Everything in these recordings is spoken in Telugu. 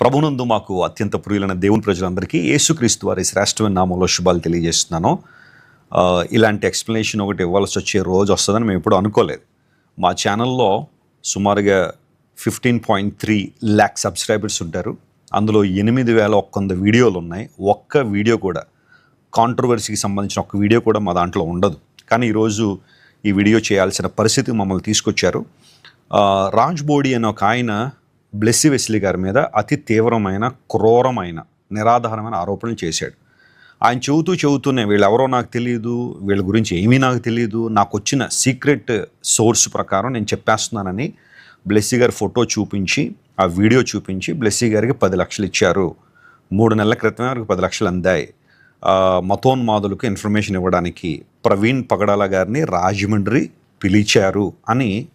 ప్రభునందు మాకు అత్యంత ప్రియులైన దేవుని ప్రజలందరికీ యేసుక్రీస్తు వారి శ్రేష్టమైన నామంలో శుభాలు తెలియజేస్తున్నాను. ఇలాంటి ఎక్స్ప్లెనేషన్ ఒకటి ఇవ్వాల్సి వచ్చే రోజు వస్తుందని మేము ఎప్పుడు అనుకోలేదు. మా ఛానల్లో సుమారుగా fifteen point three lakh subscribers ఉంటారు. అందులో ఎనిమిది వేల ఒక్కొంద వీడియోలు ఉన్నాయి. ఒక్క వీడియో కూడా కాంట్రవర్సీకి సంబంధించిన ఒక వీడియో కూడా మా దాంట్లో ఉండదు. కానీ ఈరోజు ఈ వీడియో చేయాల్సిన పరిస్థితి మమ్మల్ని తీసుకొచ్చారు. రాజ్ బోడి అనే ఒక ఆయన బ్లెస్సి వెస్లీ గారి మీద అతి తీవ్రమైన క్రూరమైన నిరాధారమైన ఆరోపణలు చేశాడు. ఆయన చెబుతూ చెబుతూనే వీళ్ళెవరో నాకు తెలియదు వీళ్ళ గురించి ఏమీ నాకు తెలియదు నాకు వచ్చిన సీక్రెట్ సోర్స్ ప్రకారం నేను చెప్పేస్తున్నానని బ్లెస్సీ గారి ఫోటో చూపించి ఆ వీడియో చూపించి బ్లెస్సీ గారికి పది లక్షలు ఇచ్చారు. మూడు నెలల క్రితమే వారికి పది లక్షలు అందాయి. మతోన్మాదులకు ఇన్ఫర్మేషన్ ఇవ్వడానికి ప్రవీణ్ పగడాల గారిని రాజమండ్రి పిలిచారు అని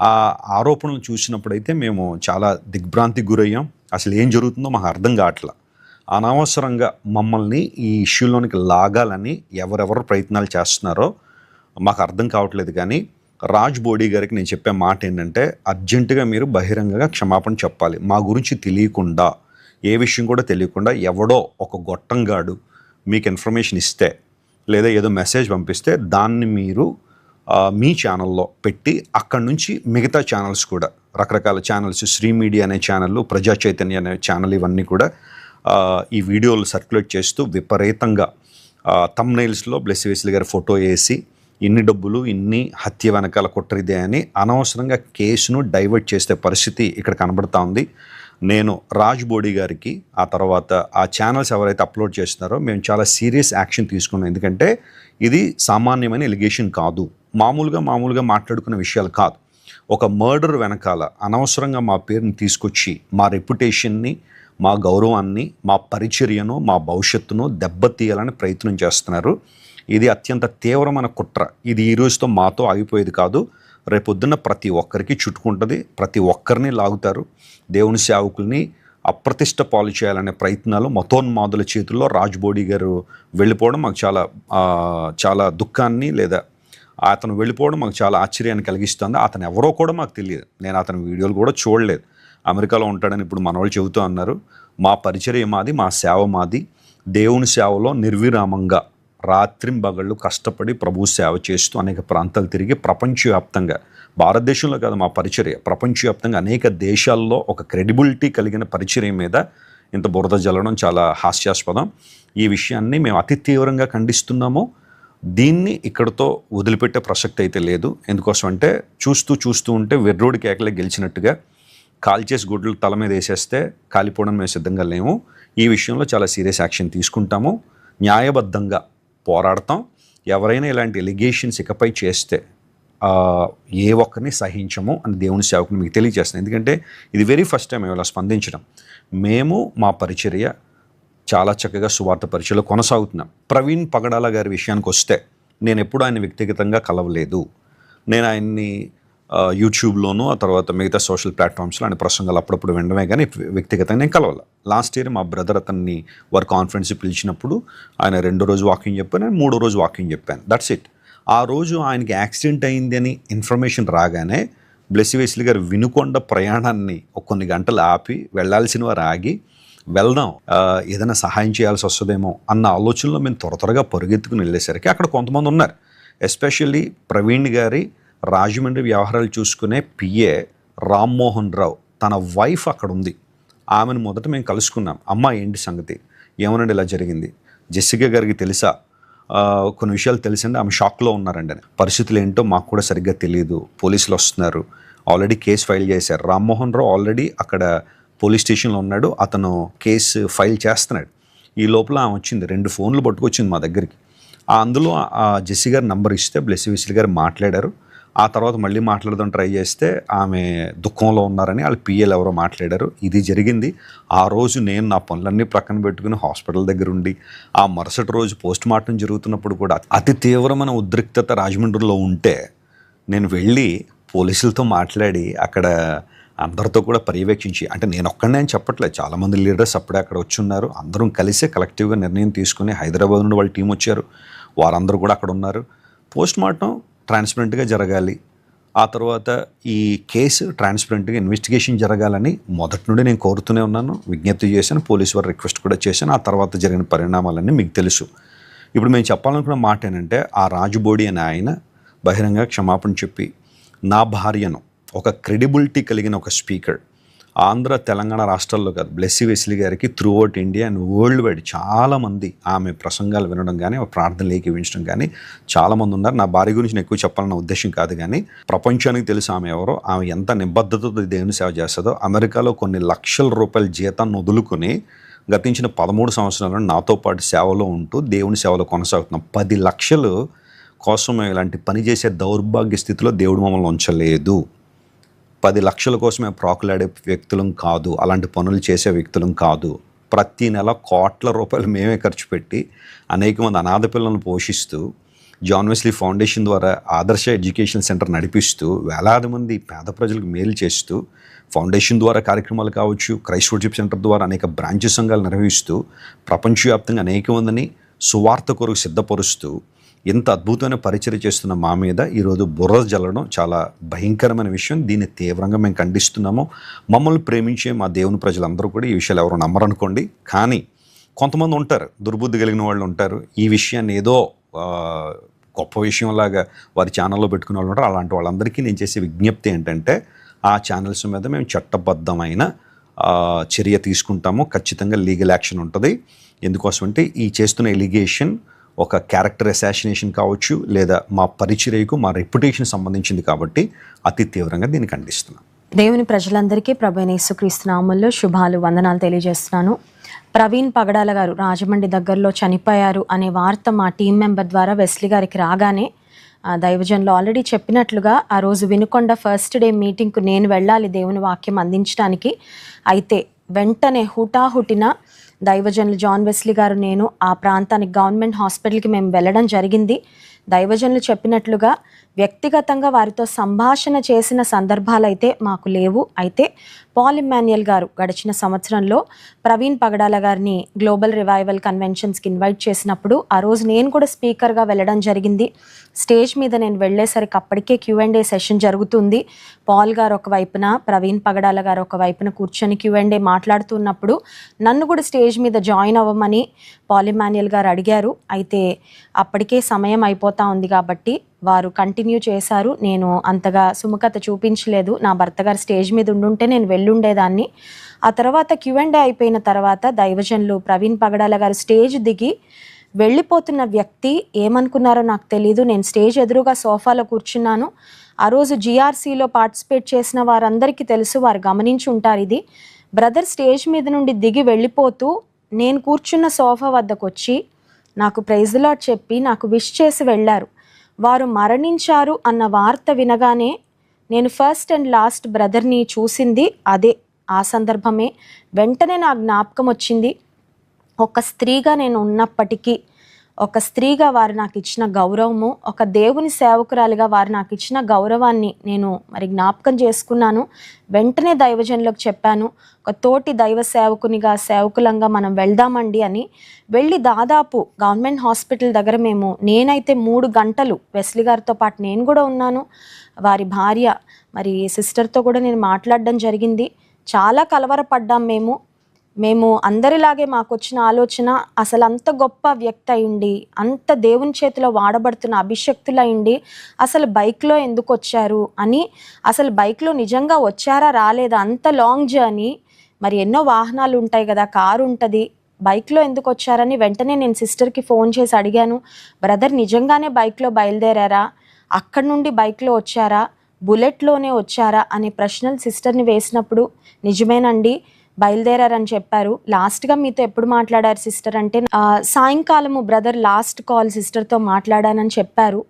ఆ ఆరోపణలు చూసినప్పుడైతే మేము చాలా దిగ్భ్రాంతికి గురయ్యాం. అసలు ఏం జరుగుతుందో మాకు అర్థం కావట్లా. అనవసరంగా మమ్మల్ని ఈ ఇష్యూలోనికి లాగాలని ఎవరెవరు ప్రయత్నాలు చేస్తున్నారో మాకు అర్థం కావట్లేదు కానీ రాజ్ బోడీ గారికి నేను చెప్పే మాట ఏంటంటే అర్జెంటుగా మీరు బహిరంగంగా క్షమాపణ చెప్పాలి. మా గురించి తెలియకుండా ఏ విషయం కూడా తెలియకుండా ఎవడో ఒక గొట్టంగాడు మీకు ఇన్ఫర్మేషన్ ఇస్తే లేదా ఏదో మెసేజ్ పంపిస్తే దాన్ని మీరు మీ ఛానల్లో పెట్టి అక్కడి నుంచి మిగతా ఛానల్స్ కూడా రకరకాల ఛానల్స్ శ్రీ మీడియా అనే ఛానల్ ప్రజా చైతన్య అనే ఛానల్ ఇవన్నీ కూడా ఈ వీడియోలు సర్క్యులేట్ చేస్తూ విపరీతంగా తమ్నైల్స్లో బ్లెస్ వేసిల్ గారి ఫోటో వేసి ఇన్ని డబ్బులు ఇన్ని హత్య వెనకాల కుట్రిదే అని అనవసరంగా కేసును డైవర్ట్ చేసే పరిస్థితి ఇక్కడ కనబడతా ఉంది. నేను రాజ్ బోడీ గారికి ఆ తర్వాత ఆ ఛానల్స్ ఎవరైతే అప్లోడ్ చేస్తున్నారో మేము చాలా సీరియస్ యాక్షన్ తీసుకున్నాం. ఎందుకంటే ఇది సామాన్యమైన ఎలిగేషన్ కాదు. మామూలుగా మామూలుగా మాట్లాడుకున్న విషయాలు కాదు. ఒక మర్డర్ వెనకాల అనవసరంగా మా పేరుని తీసుకొచ్చి మా రెప్యుటేషన్ని మా గౌరవాన్ని మా పరిచర్యను మా భవిష్యత్తును దెబ్బతీయాలని ప్రయత్నం చేస్తున్నారు. ఇది అత్యంత తీవ్రమైన కుట్ర. ఇది ఈ రోజుతో మాతో ఆగిపోయేది కాదు. రేపొద్దున ప్రతి ఒక్కరికి చుట్టుకుంటుంది. ప్రతి ఒక్కరిని లాగుతారు. దేవుని సేవకుల్ని అప్రతిష్ట పాలు చేయాలనే ప్రయత్నాలు మతోన్మాదుల చేతుల్లో రాజ్బోడీ గారు వెళ్ళిపోవడం మాకు చాలా చాలా దుఃఖాన్ని లేదా అతను వెళ్ళిపోవడం మాకు చాలా ఆశ్చర్యాన్ని కలిగిస్తుంది. అతను ఎవరో కూడా మాకు తెలియదు. నేను అతని వీడియోలు కూడా చూడలేదు. అమెరికాలో ఉంటాడని ఇప్పుడు మనవాళ్ళు చెబుతూ అన్నారు. మా పరిచర్య మాది మా సేవ మాది. దేవుని సేవలో నిర్విరామంగా రాత్రింబగళ్ళు కష్టపడి ప్రభు సేవ చేస్తూ అనేక ప్రాంతాలు తిరిగి ప్రపంచవ్యాప్తంగా భారతదేశంలో కాదు మా పరిచర్య ప్రపంచవ్యాప్తంగా అనేక దేశాల్లో ఒక క్రెడిబిలిటీ కలిగిన పరిచర్య మీద ఇంత బురద జల్లడం చాలా హాస్యాస్పదం. ఈ విషయాన్ని మేము అతి తీవ్రంగా ఖండిస్తున్నాము. దీన్ని ఇక్కడతో వదిలిపెట్టే ప్రసక్తి అయితే లేదు. ఎందుకోసం అంటే చూస్తూ చూస్తూ ఉంటే వెర్రోడి కేకలే గెలిచినట్టుగా కాల్చేసి గుడ్లు తల మీద వేసేస్తే కాలిపోవడం మేము సిద్ధంగా లేము. ఈ విషయంలో చాలా సీరియస్ యాక్షన్ తీసుకుంటాము. న్యాయబద్ధంగా పోరాడతాం. ఎవరైనా ఇలాంటి ఎలిగేషన్స్ ఇకపై చేస్తే ఏ ఒక్కరిని సహించము అని దేవుని సేవకుని మీకు తెలియజేస్తాను. ఎందుకంటే ఇది వెరీ ఫస్ట్ టైం ఇలా స్పందించడం. మేము మా పరిచర్య చాలా చక్కగా సువార్త పరిచయలో కొనసాగుతున్నాం. ప్రవీణ్ పగడాల గారి విషయానికి వస్తే నేను ఎప్పుడు ఆయన వ్యక్తిగతంగా కలవలేదు. నేను ఆయన్ని యూట్యూబ్లోనూ ఆ తర్వాత మిగతా సోషల్ ప్లాట్ఫామ్స్లో ఆయన ప్రసంగాలు అప్పుడప్పుడు వినడమే కానీ వ్యక్తిగతంగా నేను కలవాలి. లాస్ట్ ఇయర్ మా బ్రదర్ అతన్ని వారి కాన్ఫరెన్స్ పిలిచినప్పుడు ఆయన రెండో రోజు వాకింగ్ చెప్పాను నేను మూడో రోజు వాకింగ్ చెప్పాను. దట్స్ ఇట్ ఆ రోజు ఆయనకి యాక్సిడెంట్ అయింది అని ఇన్ఫర్మేషన్ రాగానే బ్లెస్సి గారు వినుకొండ ప్రయాణాన్ని ఒక కొన్ని గంటలు ఆపి వెళ్ళాల్సిన వారు ఆగి వెళ్దాం ఏదైనా సహాయం చేయాల్సి వస్తుందేమో అన్న ఆలోచనలో మేము త్వర త్వరగా పరుగెత్తుకుని వెళ్ళేసరికి అక్కడ కొంతమంది ఉన్నారు. ఎస్పెషల్లీ ప్రవీణ్ గారి రాజమండ్రి వ్యవహారాలు చూసుకునే పిఏ రామ్మోహన్ రావు. తన వైఫ్ అక్కడ ఉంది. ఆమెను మొదట మేము కలుసుకున్నాం. అమ్మ ఏంటి సంగతి? ఏమనండి ఇలా జరిగింది. జెస్సిక గారికి తెలుసా? కొన్ని విషయాలు తెలిసింది. ఆమె షాక్లో ఉన్నారండి అని. పరిస్థితులు ఏంటో మాకు కూడా సరిగ్గా తెలియదు పోలీసులు వస్తున్నారు. ఆల్రెడీ కేసు ఫైల్ చేశారు. రామ్మోహన్ రావు ఆల్రెడీ అక్కడ పోలీస్ స్టేషన్లో ఉన్నాడు. అతను కేసు ఫైల్ చేస్తున్నాడు. ఈ లోపల ఆమె వచ్చింది. రెండు ఫోన్లు పట్టుకొచ్చింది మా దగ్గరికి. అందులో ఆ జెస్సీ గారు నంబర్ ఇస్తే బ్లెస్సి విసిల్ గారు మాట్లాడారు. ఆ తర్వాత మళ్ళీ మాట్లాడదాం ట్రై చేస్తే ఆమె దుఃఖంలో ఉన్నారని వాళ్ళ పిఎల్ ఎవరో మాట్లాడారు. ఇది జరిగింది. ఆ రోజు నేను నా పనులన్నీ ప్రక్కన పెట్టుకుని హాస్పిటల్ దగ్గర ఉండి ఆ మరుసటి రోజు పోస్ట్ మార్టం జరుగుతున్నప్పుడు కూడా అతి తీవ్రమైన ఉద్రిక్తత రాజమండ్రిలో ఉంటే నేను వెళ్ళి పోలీసులతో మాట్లాడి అక్కడ అందరితో కూడా పర్యవేక్షించి అంటే నేను ఒక్కడనే అని చెప్పట్లేదు. చాలామంది లీడర్స్ అప్పుడే అక్కడ వచ్చి ఉన్నారు అందరం కలిసే కలెక్టివ్గా నిర్ణయం తీసుకుని హైదరాబాద్ నుండి వాళ్ళ టీం వచ్చారు. వారందరూ కూడా అక్కడ ఉన్నారు. పోస్ట్ మార్టం ట్రాన్స్పరెంట్గా జరగాలి. ఆ తర్వాత ఈ కేసు ట్రాన్స్పరెంట్గా ఇన్వెస్టిగేషన్ జరగాలని మొదటి నుండి నేను కోరుతూనే ఉన్నాను. విజ్ఞప్తి చేశాను. పోలీసు వారు రిక్వెస్ట్ కూడా చేశాను. ఆ తర్వాత జరిగిన పరిణామాలన్నీ మీకు తెలుసు. ఇప్పుడు మేము చెప్పాలనుకున్న మాట ఏంటంటే ఆ రాజుబోడి అనే ఆయన బహిరంగ క్షమాపణ చెప్పి నా భార్యను ఒక క్రెడిబిలిటీ కలిగిన ఒక స్పీకర్. ఆంధ్ర తెలంగాణ రాష్ట్రాల్లో కాదు. బ్లెస్సీ వెస్లీ గారికి throughout India and world wide చాలామంది ఆమె ప్రసంగాలు వినడం కానీ ప్రార్థనలు ఏకీవించడం కానీ చాలామంది ఉన్నారు. నా భార్య గురించి నేను ఎక్కువ చెప్పాలన్న ఉద్దేశం కాదు కానీ ప్రపంచానికి తెలుసు ఆమె ఎవరో. ఆమె ఎంత నిబద్ధతతో దేవుని సేవ చేస్తుందో అమెరికాలో కొన్ని లక్షల రూపాయల జీతాన్ని వదులుకొని గతించిన పదమూడు సంవత్సరాలను నాతో పాటు సేవలో ఉంటూ దేవుని సేవలో కొనసాగుతున్నాం. పది లక్షలు కోసం ఇలాంటి పని చేసే దౌర్భాగ్య స్థితిలో దేవుడు మమ్మల్ని ఉంచలేదు. పది లక్షల కోసమే ప్రాకులాడే వ్యక్తులం కాదు అలాంటి పనులు చేసే వ్యక్తులం కాదు. ప్రతి నెల కోట్ల రూపాయలు మేమే ఖర్చు పెట్టి అనేక మంది అనాథ పిల్లలను పోషిస్తూ జాన్ వెస్లీ ఫౌండేషన్ ద్వారా ఆదర్శ ఎడ్యుకేషన్ సెంటర్ నడిపిస్తూ వేలాది మంది పేద ప్రజలకు మేలు చేస్తూ ఫౌండేషన్ ద్వారా కార్యక్రమాలు కావచ్చు క్రైస్ట్ వర్షిప్ సెంటర్ ద్వారా అనేక బ్రాంచ్ సంఘాలు నిర్వహిస్తూ ప్రపంచవ్యాప్తంగా అనేక మందిని సువార్త కొరకు సిద్ధపరుస్తూ ఇంత అద్భుతమైన పరిచయం చేస్తున్న మా మీద ఈరోజు బుర్ర జల్లడం చాలా భయంకరమైన విషయం. దీన్ని తీవ్రంగా మేము ఖండిస్తున్నాము. మమ్మల్ని ప్రేమించే మా దేవుని ప్రజలందరూ కూడా ఈ విషయాలు ఎవరు నమ్మరనుకోండి. కానీ కొంతమంది ఉంటారు. దుర్బుద్ధి కలిగిన వాళ్ళు ఉంటారు. ఈ విషయాన్ని ఏదో గొప్ప విషయంలాగా వారి ఛానల్లో పెట్టుకునే వాళ్ళు ఉంటారు. అలాంటి వాళ్ళందరికీ నేను చేసే విజ్ఞప్తి ఏంటంటే ఆ ఛానల్స్ మీద మేము చట్టబద్ధమైన చర్య తీసుకుంటాము. ఖచ్చితంగా లీగల్ యాక్షన్ ఉంటుంది. ఎందుకోసం అంటే ఈ చేస్తున్న ఎలిగేషన్ ఒక క్యారెక్టర్ అసాసినేషన్ కావచ్చు లేదా మా పరిచర్యకు మా రెప్యుటేషన్ సంబంధించింది కాబట్టి అతి తీవ్రంగా దీన్ని ఖండిస్తున్నాను దేవుని ప్రజలందరికీ ప్రభైన యేసుక్రీస్తు నామంలో శుభాలు వందనాలు తెలియజేస్తున్నాను. ప్రవీణ్ పగడాల గారు రాజమండ్రి దగ్గరలో చనిపోయారు అనే వార్త మా టీం మెంబర్ ద్వారా వెస్లీ గారికి రాగానే ఆ, ఆల్రెడీ చెప్పినట్లుగా ఆ రోజు వినుకొండ ఫస్ట్ డే మీటింగ్కు నేను వెళ్ళాలి దేవుని వాక్యం అందించడానికి. అయితే వెంటనే హుటాహుటిన దైవజనులు జాన్ వెస్లీ గారు నేను ఆ ప్రాంతానికి గవర్నమెంట్ హాస్పిటల్కి మేము వెళ్ళడం జరిగింది. దైవజనులు చెప్పినట్లుగా వ్యక్తిగతంగా వారితో సంభాషణ చేసిన సందర్భాలైతే మాకు లేవు. అయితే పాల్ ఇమ్మాన్యుయల్ గారు గడిచిన సంవత్సరంలో ప్రవీణ్ పగడాల గారిని గ్లోబల్ రివైవల్ కన్వెన్షన్స్కి ఇన్వైట్ చేసినప్పుడు ఆ రోజు నేను కూడా స్పీకర్గా వెళ్ళడం జరిగింది. స్టేజ్ మీద నేను వెళ్ళేసరికి అప్పటికే క్యూ అండ్ ఏ సెషన్ జరుగుతుంది. పాల్ గారు ఒక వైపున ప్రవీణ్ పగడాల గారు ఒక వైపున కూర్చొని క్యూ అండ్ ఏ మాట్లాడుతున్నప్పుడు నన్ను కూడా స్టేజ్ మీద జాయిన్ అవ్వమని పాల్ ఇమాన్యుయల్ గారు అడిగారు. అయితే అప్పటికే సమయం అయిపోతా ఉంది కాబట్టి వారు కంటిన్యూ చేశారు. నేను అంతగా సుముఖత చూపించలేదు. నా భర్త గారు స్టేజ్ మీద ఉండుంటే నేను వెళ్ళుండేదాన్ని. ఆ తర్వాత క్యూ అండ్ అయిపోయిన తర్వాత దైవజనులు ప్రవీణ్ పగడాల గారు స్టేజ్ దిగి వెళ్ళిపోతున్న వ్యక్తి ఏమనుకున్నారో నాకు తెలియదు నేను స్టేజ్ ఎదురుగా సోఫాలో కూర్చున్నాను. ఆ రోజు జిఆర్సీలో పార్టిసిపేట్ చేసిన వారందరికీ తెలుసు వారు గమనించి ఉంటారు ఇది. బ్రదర్ స్టేజ్ మీద నుండి దిగి వెళ్ళిపోతూ నేను కూర్చున్న సోఫా వద్దకు వచ్చి నాకు ప్రైజ్ లాట్ చెప్పి నాకు విష్ చేసి వెళ్ళారు. వారు మరణించారు అన్న వార్త వినగానే నేను ఫస్ట్ అండ్ లాస్ట్ బ్రదర్ని చూసింది అదే ఆ సందర్భమే. వెంటనే నా జ్ఞాపకం వచ్చింది. ఒక స్త్రీగా నేను ఉన్నప్పటికీ ఒక స్త్రీగా వారు నాకు ఇచ్చిన గౌరవము ఒక దేవుని సేవకురాలిగా వారు నాకు ఇచ్చిన గౌరవాన్ని నేను మరి జ్ఞాపకం చేసుకున్నాను. వెంటనే దైవజనులకు చెప్పాను ఒక తోటి దైవ సేవకునిగా సేవకులంగా మనం వెళ్దామండి అని. వెళ్ళి దాదాపు గవర్నమెంట్ హాస్పిటల్ దగ్గర మేము నేనైతే మూడు గంటలు వెస్లీ గారితో పాటు నేను కూడా ఉన్నాను. వారి భార్య మరి సిస్టర్తో కూడా నేను మాట్లాడడం జరిగింది. చాలా కలవరపడ్డాం మేము. మేము అందరిలాగే మాకు వచ్చిన ఆలోచన అసలు అంత గొప్ప వ్యక్తి అయిండి అంత దేవుని చేతిలో వాడబడుతున్న అభిషక్తులయ్యండి అసలు బైక్లో ఎందుకు వచ్చారు అని అసలు బైక్లో నిజంగా వచ్చారా రాలేదా అంత లాంగ్ జర్నీ మరి ఎన్నో వాహనాలు ఉంటాయి కదా కారు ఉంటుంది బైక్లో ఎందుకు వచ్చారని వెంటనే నేను సిస్టర్కి ఫోన్ చేసి అడిగాను బ్రదర్ నిజంగానే బైక్లో బయలుదేరారా అక్కడి నుండి బైక్లో వచ్చారా బుల్లెట్లోనే వచ్చారా అనే ప్రశ్నలు సిస్టర్ని వేసినప్పుడు నిజమేనండి బయలుదేరారని చెప్పారు. లాస్ట్గా మీతో ఎప్పుడు మాట్లాడారు సిస్టర్? అంటే సాయంకాలము బ్రదర్ లాస్ట్ కాల్ సిస్టర్తో మాట్లాడానని చెప్పారు.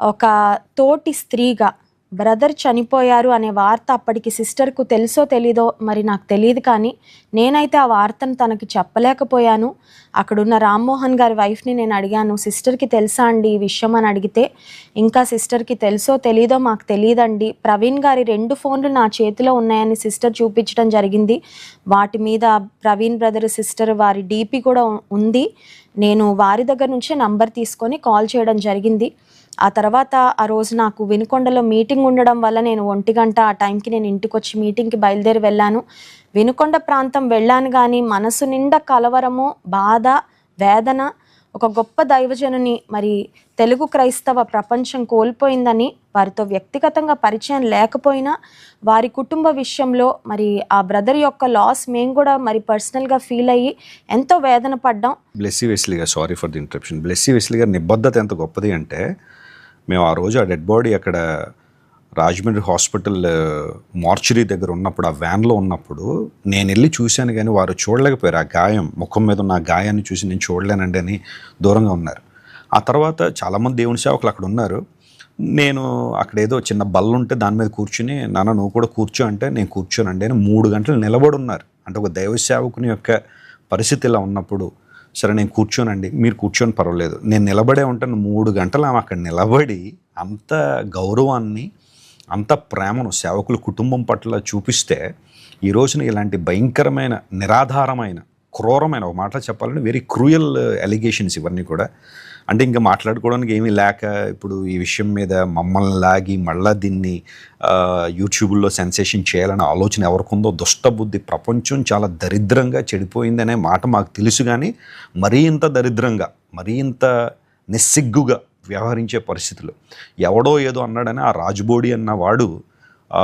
ఒక తోటి స్త్రీగా బ్రదర్ చనిపోయారు అనే వార్త అప్పటికి సిస్టర్కు తెలుసో తెలీదో మరి నాకు తెలియదు కానీ నేనైతే ఆ వార్తను తనకి చెప్పలేకపోయాను. అక్కడున్న రామ్మోహన్ గారి వైఫ్ని నేను అడిగాను సిస్టర్కి తెలుసా అండి ఈ విషయం? అని అడిగితే ఇంకా సిస్టర్కి తెలుసో తెలీదో మాకు తెలియదండి ప్రవీణ్ గారి రెండు ఫోన్లు నా చేతిలో ఉన్నాయని సిస్టర్ చూపించడం జరిగింది. వాటి మీద ప్రవీణ్ బ్రదర్ సిస్టర్ వారి డీపీ కూడా ఉంది. నేను వారి దగ్గర నుంచే నంబర్ తీసుకొని కాల్ చేయడం జరిగింది. ఆ తర్వాత ఆ రోజు నాకు వినుకొండలో మీటింగ్ ఉండడం వల్ల నేను ఒంటి గంట ఆ టైంకి నేను ఇంటికి వచ్చి మీటింగ్కి బయలుదేరి వెళ్ళాను. వినుకొండ ప్రాంతం వెళ్ళాను కానీ మనసు నిండా కలవరము బాధ వేదన ఒక గొప్ప దైవజనుని మరి తెలుగు క్రైస్తవ ప్రపంచం కోల్పోయిందని వారితో వ్యక్తిగతంగా పరిచయం లేకపోయినా వారి కుటుంబ విషయంలో మరి ఆ బ్రదర్ యొక్క లాస్ మేము కూడా మరి పర్సనల్గా ఫీల్ అయ్యి ఎంతో వేదన పడ్డాం. Blessy Wesley sorry for the interruption. Blessy Wesley నిబద్ధత ఎంత గొప్పది అంటే మేము ఆ రోజు ఆ డెడ్ బాడీ అక్కడ రాజమండ్రి హాస్పిటల్ మార్చురీ దగ్గర ఉన్నప్పుడు ఆ వ్యాన్లో ఉన్నప్పుడు నేను వెళ్ళి చూశాను కానీ వారు చూడలేకపోయారు. ఆ గాయం ముఖం మీద ఉన్న ఆ గాయాన్ని చూసి నేను చూడలేనండి అని దూరంగా ఉన్నారు. ఆ తర్వాత చాలామంది దేవుని సేవకులు అక్కడ ఉన్నారు. నేను అక్కడ ఏదో చిన్న బల్ల ఉంటే దాని మీద కూర్చుని నాన్న నువ్వు కూడా కూర్చో అంటే నేను కూర్చోనండి అని మూడు గంటలు నిలబడి ఉన్నారు. అంటే ఒక దైవ సేవకుని యొక్క పరిస్థితి ఇలా ఉన్నప్పుడు సరే నేను కూర్చోనండి. మీరు కూర్చొని పర్వాలేదు. నేను నిలబడే ఉంటాను మూడు గంటలు ఆమె అక్కడ నిలబడి అంత గౌరవాన్ని అంత ప్రేమను సేవకుల కుటుంబం పట్ల చూపిస్తే ఈ రోజున ఇలాంటి భయంకరమైన నిరాధారమైన క్రూరమైన ఒక మాట చెప్పాలంటే వెరీ క్రూయల్ ఎలిగేషన్స్ ఇవన్నీ కూడా. అంటే ఇంకా మాట్లాడుకోవడానికి ఏమీ లేక ఇప్పుడు ఈ విషయం మీద మమ్మల్ని లాగి మళ్ళీ దీన్ని యూట్యూబ్లో సెన్సేషన్ చేయాలనే ఆలోచన ఎవరికుందో దుష్టబుద్ధి ప్రపంచం చాలా దరిద్రంగా చెడిపోయిందనే మాట మాకు తెలుసు కానీ మరీ ఇంత దరిద్రంగా మరీ ఇంత నిస్సిగ్గుగా వ్యవహరించే పరిస్థితులు. ఎవడో ఏదో అన్నాడని ఆ రాజబోడి అన్న వాడు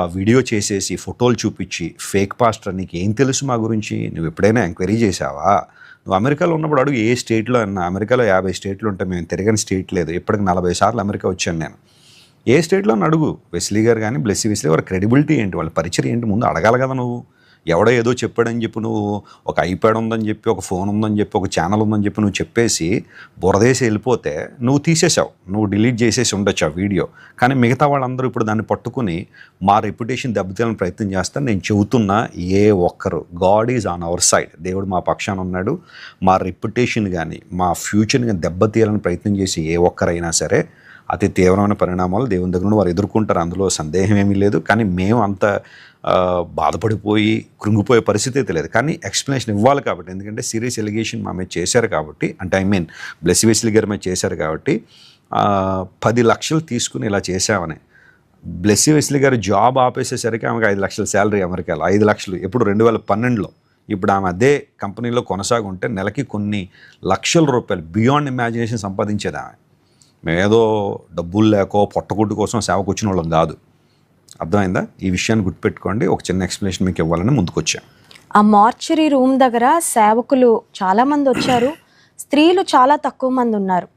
వీడియో చేసేసి ఫోటోలు చూపించి ఫేక్ పాస్టర్ నీకు ఏం తెలుసు మా గురించి? నువ్వు ఎప్పుడైనా ఎంక్వైరీ చేసావా నువ్వు అమెరికాలో ఉన్నప్పుడు అడుగు ఏ స్టేట్లో అన్నా అమెరికాలో యాభై స్టేట్లు ఉంటే మేము తిరగని స్టేట్ లేదు. ఇప్పటికి నలభై సార్లు అమెరికా వచ్చాను నేను. ఏ స్టేట్లో అడుగు. వెస్లీ గారు కానీ బ్లెస్సీ వెస్లీ వారి క్రెడిబిలిటీ ఏంటి? వాళ్ళ పరిచయం ఏంటి? ముందు అడగాలి కదా నువ్వు. ఎవడో ఏదో చెప్పాడని చెప్పి నువ్వు ఒక ఐప్యాడ్ ఉందని చెప్పి ఒక ఫోన్ ఉందని చెప్పి ఒక ఛానల్ ఉందని చెప్పి నువ్వు చెప్పేసి బురదేసి వెళ్ళిపోతే నువ్వు తీసేసావు నువ్వు డిలీట్ చేసేసి ఉండొచ్చు ఆ వీడియో. కానీ మిగతా వాళ్ళందరూ ఇప్పుడు దాన్ని పట్టుకుని మా రెప్యుటేషన్ దెబ్బతీయాలని ప్రయత్నం చేస్తాను నేను చెబుతున్నా ఏ ఒక్కరు. God is on our side. దేవుడు మా పక్షాన ఉన్నాడు. మా రెప్యుటేషన్ కానీ మా ఫ్యూచర్ని కానీ దెబ్బతీయాలని ప్రయత్నం చేసి ఏ ఒక్కరైనా సరే అతి తీవ్రమైన పరిణామాలు దేవుని దగ్గర వారు ఎదుర్కొంటారు. అందులో సందేహం ఏమీ లేదు. కానీ మేము అంత బాధపడిపోయి కృంగిపోయే పరిస్థితి అయితే లేదు. కానీ ఎక్స్ప్లెనేషన్ ఇవ్వాలి కాబట్టి ఎందుకంటే సీరియస్ ఎలిగేషన్ మా మీద చేశారు కాబట్టి అంటే ఐ మీన్ బ్లెస్ వెస్లీ గారి మీద చేశారు కాబట్టి పది లక్షలు తీసుకుని ఇలా చేశామని. బ్లెస్సీ వెస్లీ గారు జాబ్ ఆపేసేసరికి ఆమెకు ఐదు లక్షల శాలరీ అమెరికాలో ఐదు లక్షలు. ఎప్పుడు రెండు వేల పన్నెండులో. ఇప్పుడు ఆమె అదే కంపెనీలో కొనసాగుంటే నెలకి కొన్ని లక్షల రూపాయలు బియాండ్ ఇమాజినేషన్ సంపాదించేది ఆమె. మేమేదో డబ్బులు లేకో పొట్టగొడ్డు కోసం సేవకు వచ్చిన వాళ్ళం కాదు. అర్థమైందా? ఈ విషయాన్ని గుర్తుపెట్టుకోండి. ఒక చిన్న ఎక్స్ప్లెనేషన్ మీకు ఇవ్వాలని ముందుకొచ్చాం. ఆ మార్చరీ రూమ్ దగ్గర సేవకులు చాలామంది వచ్చారు. స్త్రీలు చాలా తక్కువ మంది ఉన్నారు.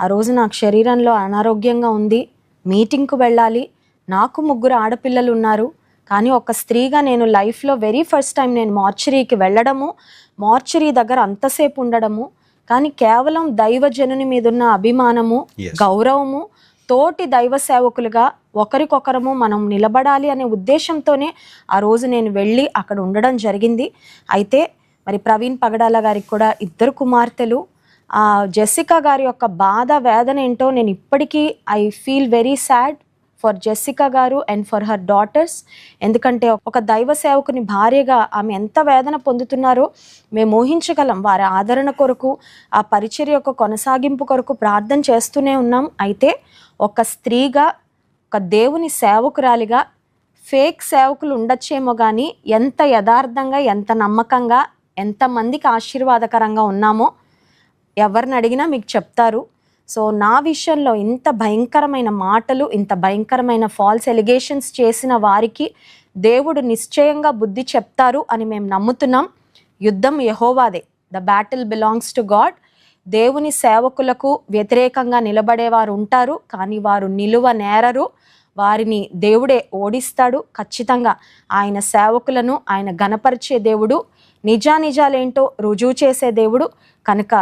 ఆ రోజు నాకు శరీరంలో అనారోగ్యంగా ఉంది. మీటింగ్కు వెళ్ళాలి. నాకు ముగ్గురు ఆడపిల్లలు ఉన్నారు. కానీ ఒక స్త్రీగా నేను లైఫ్లో వెరీ ఫస్ట్ టైం నేను మార్చరీకి వెళ్ళడము మార్చరీ దగ్గర అంతసేపు ఉండడము కానీ కేవలం దైవజనుని మీద ఉన్న అభిమానము. గౌరవము తోటి దైవ సేవకులుగా ఒకరికొకరము మనం నిలబడాలి అనే ఉద్దేశంతోనే ఆ రోజు నేను వెళ్ళి అక్కడ ఉండడం జరిగింది. అయితే మరి ప్రవీణ్ పగడాల గారికి కూడా ఇద్దరు కుమార్తెలు. ఆ జెసికా గారి యొక్క బాధ వేదన ఏంటో నేను ఇప్పటికీ I feel very sad. For Jessica గారు అండ్ ఫర్ హర్ డాటర్స్. ఎందుకంటే ఒక దైవ సేవకుని భార్యగా ఆమె ఎంత వేదన పొందుతున్నారో మేము ఊహించగలం. వారి ఆదరణ కొరకు ఆ పరిచర్య యొక్క కొనసాగింపు కొరకు ప్రార్థన చేస్తూనే ఉన్నాం. అయితే ఒక స్త్రీగా ఒక దేవుని సేవకురాలిగా ఫేక్ సేవకులు ఉండొచ్చేమో కానీ ఎంత యథార్థంగా ఎంత నమ్మకంగా ఎంతమందికి ఆశీర్వాదకరంగా ఉన్నామో ఎవరిని అడిగినా మీకు చెప్తారు. సో నా విషయంలో ఇంత భయంకరమైన మాటలు ఇంత భయంకరమైన ఫాల్స్ ఎలిగేషన్స్ చేసిన వారికి దేవుడు నిశ్చయంగా బుద్ధి చెప్తారు అని మేము నమ్ముతున్నాం. యుద్ధం యహోవాదే. The battle belongs to God దేవుని సేవకులకు వ్యతిరేకంగా నిలబడేవారు ఉంటారు కానీ వారు నిలువ నేరరు. వారిని దేవుడే ఓడిస్తాడు. ఖచ్చితంగా ఆయన సేవకులను ఆయన గణపరిచే దేవుడు నిజానిజాలేంటో రుజువు చేసే దేవుడు. కనుక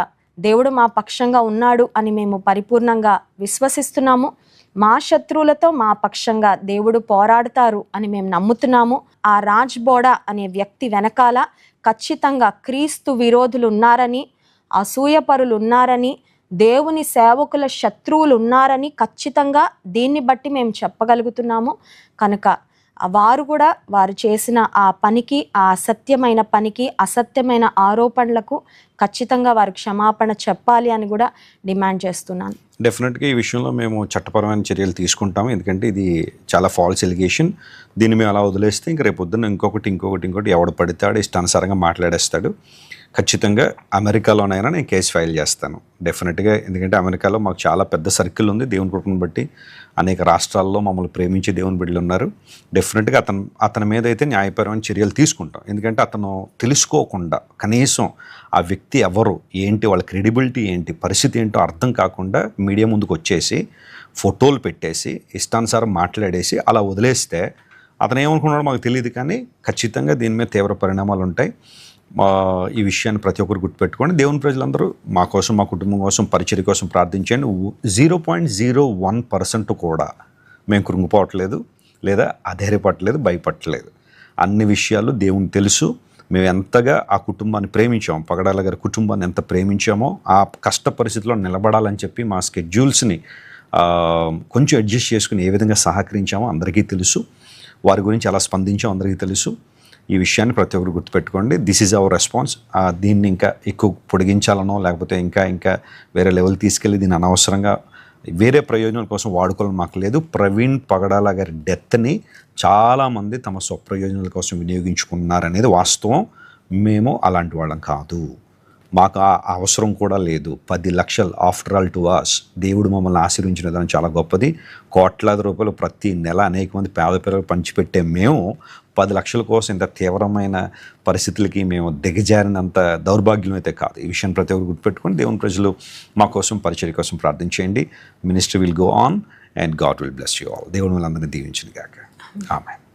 దేవుడు మా పక్షంగా ఉన్నాడు అని మేము పరిపూర్ణంగా విశ్వసిస్తున్నాము. మా శత్రువులతో మా పక్షంగా దేవుడు పోరాడతారు అని మేము నమ్ముతున్నాము. ఆ రాజ్ బోడా అనే వ్యక్తి వెనకాల ఖచ్చితంగా క్రీస్తు విరోధులు ఉన్నారని అసూయపరులు ఉన్నారని దేవుని సేవకుల శత్రువులు ఉన్నారని ఖచ్చితంగా దీన్ని బట్టి మేము చెప్పగలుగుతున్నాము. కనుక వారు కూడా వారు చేసిన ఆ పనికి ఆ అసత్యమైన పనికి అసత్యమైన ఆరోపణలకు ఖచ్చితంగా వారు క్షమాపణ చెప్పాలి అని కూడా డిమాండ్ చేస్తున్నాను. డెఫినెట్గా ఈ విషయంలో మేము చట్టపరమైన చర్యలు తీసుకుంటాము ఎందుకంటే ఇది చాలా ఫాల్స్ ఎలిగేషన్ దీన్ని మేము అలా వదిలేస్తే ఇంక రేపు పొద్దున్న ఇంకొకటి ఇంకొకటి ఇంకొకటి ఎవడు పడితాడు ఇష్టానుసారంగా మాట్లాడేస్తాడు. ఖచ్చితంగా అమెరికాలోనైనా నేను కేసు ఫైల్ చేస్తాను. డెఫినెట్గా ఎందుకంటే అమెరికాలో మాకు చాలా పెద్ద సర్కిల్ ఉంది దేవుని కృపను బట్టి. అనేక రాష్ట్రాల్లో మమ్మల్ని ప్రేమించే దేవుని బిడ్డలు ఉన్నారు. డెఫినెట్గా అతను అతని మీద అయితే న్యాయపరమైన చర్యలు తీసుకుంటాం. ఎందుకంటే అతను తెలుసుకోకుండా కనీసం ఆ వ్యక్తి ఎవరు ఏంటి వాళ్ళ క్రెడిబిలిటీ ఏంటి పరిస్థితి ఏంటో అర్థం కాకుండా మీడియా ముందుకు వచ్చేసి ఫోటోలు పెట్టేసి ఇష్టానుసారం మాట్లాడేసి అలా వదిలేస్తే అతను ఏమనుకున్నాడో మాకు తెలియదు కానీ ఖచ్చితంగా దీని మీద తీవ్ర పరిణామాలు ఉంటాయి. ఈ విషయాన్ని ప్రతి ఒక్కరు గుర్తుపెట్టుకోండి. దేవుని ప్రజలందరూ మా కోసం మా కుటుంబం కోసం పరిచయం కోసం ప్రార్థించండి. Zero point zero one percent కూడా మేము కృంగిపోవట్లేదు లేదా అధైర్యపడలేదు భయపడలేదు అన్ని విషయాలు దేవుని తెలుసు. మేము ఎంతగా ఆ కుటుంబాన్ని ప్రేమించాము పగడాల గారి కుటుంబాన్ని ఎంత ప్రేమించామో ఆ కష్ట పరిస్థితిలో నిలబడాలని చెప్పి మా స్కెడ్యూల్స్ని కొంచెం అడ్జస్ట్ చేసుకుని ఏ విధంగా సహకరించామో అందరికీ తెలుసు. వారి గురించి ఎలా స్పందించామో అందరికీ తెలుసు. ఈ విషయాన్ని ప్రతి ఒక్కరు గుర్తుపెట్టుకోండి. దిస్ ఈజ్ అవర్ రెస్పాన్స్ దీన్ని ఇంకా ఎక్కువ పొడిగించాలనో లేకపోతే ఇంకా ఇంకా వేరే లెవెల్ తీసుకెళ్ళి దీన్ని అనవసరంగా వేరే ప్రయోజనాల కోసం వాడుకోవాలని మాకు లేదు. ప్రవీణ్ పగడాల గారి డెత్ని చాలామంది తమ స్వప్రయోజనాల కోసం వినియోగించుకున్నారనేది వాస్తవం. మేము అలాంటి వాళ్ళం కాదు. మాకు ఆ అవసరం కూడా లేదు. పది లక్షలు ఆఫ్టర్ ఆల్ టు అస్ దేవుడు మమ్మల్ని ఆశీర్వించిన విధానం చాలా గొప్పది. కోట్లాది రూపాయలు ప్రతి నెల అనేక మంది పేద పిల్లలు పంచిపెట్టే మేము పది లక్షల కోసం ఇంత తీవ్రమైన పరిస్థితులకి మేము దిగజారినంత దౌర్భాగ్యం అయితే కాదు. ఈ విషయం ప్రతి ఒక్కరు గుర్తుపెట్టుకొని దేవుని ప్రజలు మా కోసం పరిచర్య కోసం ప్రార్థించేయండి ministry will go on and God will bless you all దేవుడు మిమ్మల్ని అందరినీ దీవించిన గాక. ఆమె